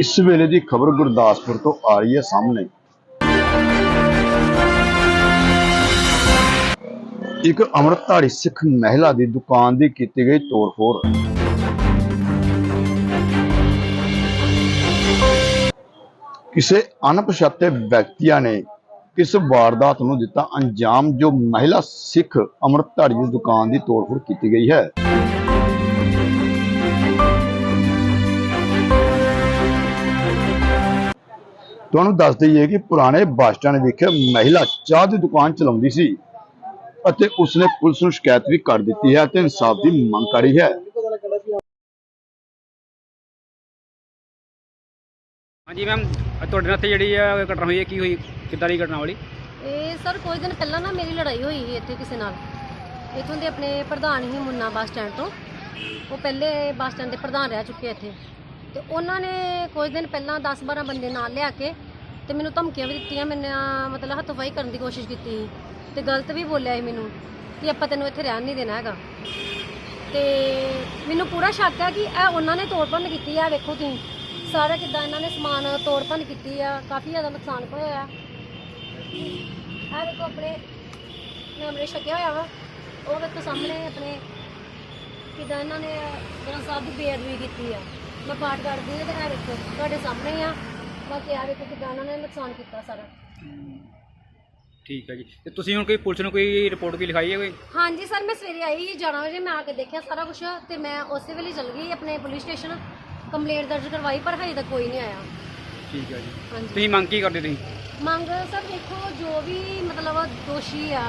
ਇਸ ਵੇਲੇ ਦੀ ਖਬਰ ਗੁਰਦਾਸਪੁਰ ਤੋਂ ਆ ਰਹੀ ਹੈ ਸਾਹਮਣੇ। ਇੱਕ ਅੰਮ੍ਰਿਤਧਾਰੀ ਸਿੱਖ ਮਹਿਲਾ ਦੀ ਦੁਕਾਨ ਦੀ ਕੀਤੀ ਗਈ ਤੋੜਫੋੜ। ਕਿਸੇ ਅਣਪਛਾਤੇ ਵਿਅਕਤੀਆਂ ਨੇ ਕਿਸ ਵਾਰਦਾਤ ਨੂੰ ਦਿੱਤਾ ਅੰਜਾਮ, ਜੋ ਮਹਿਲਾ ਸਿੱਖ ਅੰਮ੍ਰਿਤਧਾਰੀ ਦੀ ਦੁਕਾਨ ਦੀ ਤੋੜਫੋੜ ਕੀਤੀ ਗਈ ਹੈ। ਤੁਹਾਨੂੰ ਦੱਸ ਦਈਏ ਕਿ ਪੁਰਾਣੇ ਬੱਸ ਸਟੈਂਡ ਵਿਖੇ ਮਹਿਲਾ ਚਾਹ ਦੀ ਦੁਕਾਨ ਚਲਾਉਂਦੀ ਸੀ ਅਤੇ ਉਸਨੇ ਪੁਲਿਸ ਨੂੰ ਸ਼ਿਕਾਇਤ ਵੀ ਕਰ ਦਿੱਤੀ ਹੈ ਤੇ ਇਨਸਾਫ ਦੀ ਮੰਗ ਕਰੀ ਹੈ। ਹਾਂਜੀ ਮੈਮ ਤੁਹਾਡੇ ਨਾਲ ਇੱਥੇ ਜਿਹੜੀ ਆ ਘਟਨਾ ਹੋਈ ਹੈ ਕੀ ਹੋਈ? ਕਿੱਦਾਂ ਦੀ ਘਟਨਾ ਵਾਲੀ? ਇਹ ਸਰ ਕੁਝ ਦਿਨ ਪਹਿਲਾਂ ਨਾ ਮੇਰੀ ਲੜਾਈ ਹੋਈ ਸੀ ਇੱਥੇ ਕਿਸੇ ਨਾਲ। ਇੱਥੋਂ ਦੇ ਆਪਣੇ ਪ੍ਰਧਾਨ ਹੀ ਮੁੰਨਾ ਬੱਸ ਸਟੈਂਡ ਤੋਂ। ਉਹ ਪਹਿਲੇ ਬੱਸ ਸਟੈਂਡ ਦੇ ਪ੍ਰਧਾਨ ਰਹਿ ਚੁੱਕੇ ਇੱਥੇ। ਤੇ ਉਹਨਾਂ ਨੇ ਕੁਝ ਦਿਨ ਪਹਿਲਾਂ 10-12 ਬੰਦੇ ਨਾਲ ਲਿਆ ਕੇ ਤੇ ਮੈਨੂੰ ਧਮਕੀਆਂ ਵੀ ਦਿੱਤੀਆਂ, ਮੈਨੂੰ ਮਤਲਬ ਹੱਥੋਂ ਕਰਨ ਦੀ ਕੋਸ਼ਿਸ਼ ਕੀਤੀ ਸੀ ਤੇ ਗਲਤ ਵੀ ਬੋਲਿਆ ਸੀ ਮੈਨੂੰ ਕਿ ਆਪਾਂ ਤੈਨੂੰ ਇੱਥੇ ਰਹਿਣ ਨਹੀਂ ਦੇਣਾ ਹੈਗਾ। ਤੇ ਮੈਨੂੰ ਪੂਰਾ ਸ਼ੱਕ ਹੈ ਕਿ ਇਹ ਉਹਨਾਂ ਨੇ ਤੋੜ ਭੰਨ ਕੀਤੀ ਆ, ਵੇਖੋ ਤੁਸੀਂ। ਸਾਰਾ ਕਿੱਦਾਂ ਇਹਨਾਂ ਨੇ ਸਮਾਨ ਤੋੜ ਭੰਨ ਕੀਤੀ ਆ, ਕਾਫੀ ਜ਼ਿਆਦਾ ਨੁਕਸਾਨ ਹੋਇਆ ਆ। ਆ ਦੇਖੋ ਆਪਣੇ ਕੈਮਰੇ ਛਕਿਆ ਹੋਇਆ ਵਾ। ਉਹ ਵੇਖੋ ਸਾਹਮਣੇ ਆਪਣੇ ਕਿਦਾਂ ਇਹਨਾਂ ਨੇ ਗ੍ਰੰਥ ਸਾਹਿਬ ਦੀ ਬੇਅਦਬੀ ਕੀਤੀ ਆ। ਮੈਂ ਪਾਠ ਕਰਦੀ ਹਾਂ ਤੇ ਇਹ ਵੇਖੋ ਤੁਹਾਡੇ ਸਾਹਮਣੇ ਹੀ ਆ। ਬਾਕੀ ਆ ਵੇਖੋ ਕਿਦਾਂ ਇਹਨਾਂ ਨੇ ਨੁਕਸਾਨ ਕੀਤਾ ਸਾਰਾ। ਠੀਕ ਹੈ ਜੀ। ਤੇ ਤੁਸੀਂ ਹੁਣ ਕੋਈ ਪੁਲਿਸ ਨੂੰ ਕੋਈ ਰਿਪੋਰਟ ਵੀ ਲਿਖਾਈ ਹੈ ਕੋਈ? ਹਾਂਜੀ ਸਰ ਮੈਂ ਸਵੇਰੇ ਆਈ ਸੀ 11 ਵਜੇ ਮੈਂ ਆ ਕੇ ਦੇਖਿਆ ਸਾਰਾ ਕੁਝ ਤੇ ਮੈਂ ਉਸੇ ਵੇਲੇ ਚਲ ਗਈ ਆਪਣੇ ਪੁਲਿਸ ਸਟੇਸ਼ਨ। ਕੰਪਲੇਂਟ ਦਰਜ ਕਰਵਾਈ ਪਰ ਹਜੇ ਤੱਕ ਕੋਈ ਨਹੀਂ ਆਇਆ। ਠੀਕ ਹੈ ਜੀ। ਹਾਂਜੀ। ਤੁਸੀਂ ਮੰਗ ਕੀ ਕਰਦੇ ਤੁਸੀਂ? ਮੰਗ ਸਰ ਦੇਖੋ ਜੋ ਵੀ ਮਤਲਬ ਦੋਸ਼ੀ ਆ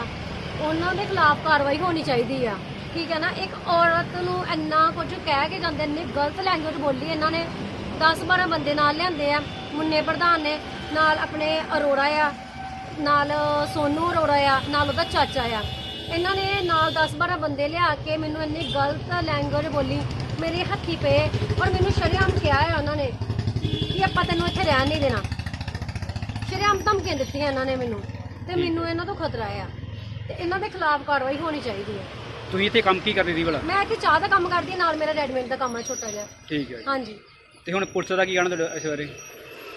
ਉਹਨਾਂ ਦੇ ਖਿਲਾਫ ਕਾਰਵਾਈ ਹੋਣੀ ਚਾਹੀਦੀ ਆ। ਠੀਕ ਹੈ ਨਾ ਇੱਕ ਔਰਤ ਨੂੰ ਇੰਨਾ ਕੁਝ ਕਹਿ ਕੇ ਜਾਂਦੇ ਨੇ ਗਲਤ ਲੈਂਗੁਏਜ ਬੋਲੀ ਇਹਨਾਂ ਨੇ। 10 12 ਬੰਦੇ ਨਾਲ ਲਿਆਂਦੇ ਆ ਮੁੰਨੇ ਪ੍ਰਧਾਨ ਨੇ ਨਾਲ ਆਪਣੇ ਅਰੋੜਾ ਆ ਨਾਲ ਸੋਨੂ ਅਰੋੜਾ ਆ ਨਾਲ ਉਹਦਾ ਚਾਚਾ ਆ। ਇਹਨਾਂ ਨੇ ਨਾਲ 10 12 ਬੰਦੇ ਲਿਆ ਕੇ ਮੈਨੂੰ ਇੰਨੀ ਗਲਤ ਲੈਂਗੁਏਜ ਬੋਲੀ ਮੇਰੇ ਹੱਥੀ ਪਏ ਔਰ ਮੈਨੂੰ ਸ਼ਰੇਆਮ ਕਿਹਾ ਹੈ ਉਹਨਾਂ ਨੇ ਕਿ ਆਪਾਂ ਤੈਨੂੰ ਇੱਥੇ ਰਹਿਣ ਨਹੀਂ ਦੇਣਾ। ਸ਼ਰੇਆਮ ਧਮਕੀਆਂ ਦਿੱਤੀਆਂ ਇਹਨਾਂ ਨੇ ਮੈਨੂੰ ਤੇ ਮੈਨੂੰ ਇਹਨਾਂ ਤੋਂ ਖਤਰਾ ਆ। ਤੇ ਇਹਨਾਂ ਦੇ ਖਿਲਾਫ ਕਾਰਵਾਈ ਹੋਣੀ ਚਾਹੀਦੀ ਹੈ। ਤੁਸੀਂ ਇੱਥੇ ਕੰਮ ਕੀ ਕਰਦੇ ਸੀ ਭਲਾ? ਮੈਂ ਇੱਥੇ ਚਾਹ ਦਾ ਕੰਮ ਕਰਦੀ ਹਾਂ ਨਾਲ ਮੇਰਾ ਰੈਡੀਮੇਡ ਦਾ ਕੰਮ ਹੈ ਛੋਟਾ ਜਿਹਾ। ਠੀਕ ਹੈ ਜੀ। ਹਾਂਜੀ। ਤੇ ਹੁਣ ਪੁਲਿਸ ਦਾ ਕੀ ਕਹਿਣਾ ਤੁਹਾਡਾ ਇਸ ਬਾਰੇ?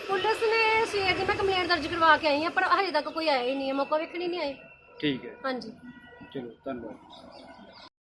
ਪੁਲਿਸ ਨੇ ਸਵੇਰ ਦੀ ਮੈਂ ਕੰਪਲੇਂਟ ਦਰਜ ਕਰਵਾ ਕੇ ਆਈ ਹਾਂ ਪਰ ਹਜੇ ਤੱਕ ਕੋਈ ਆਇਆ ਹੀ ਨਹੀਂ ਹੈ ਮੌਕਾ ਵੇਖਣ ਹੀ ਨਹੀਂ ਆਏ। ਠੀਕ ਹੈ। ਹਾਂਜੀ। ਚਲੋ ਧੰਨਵਾਦ।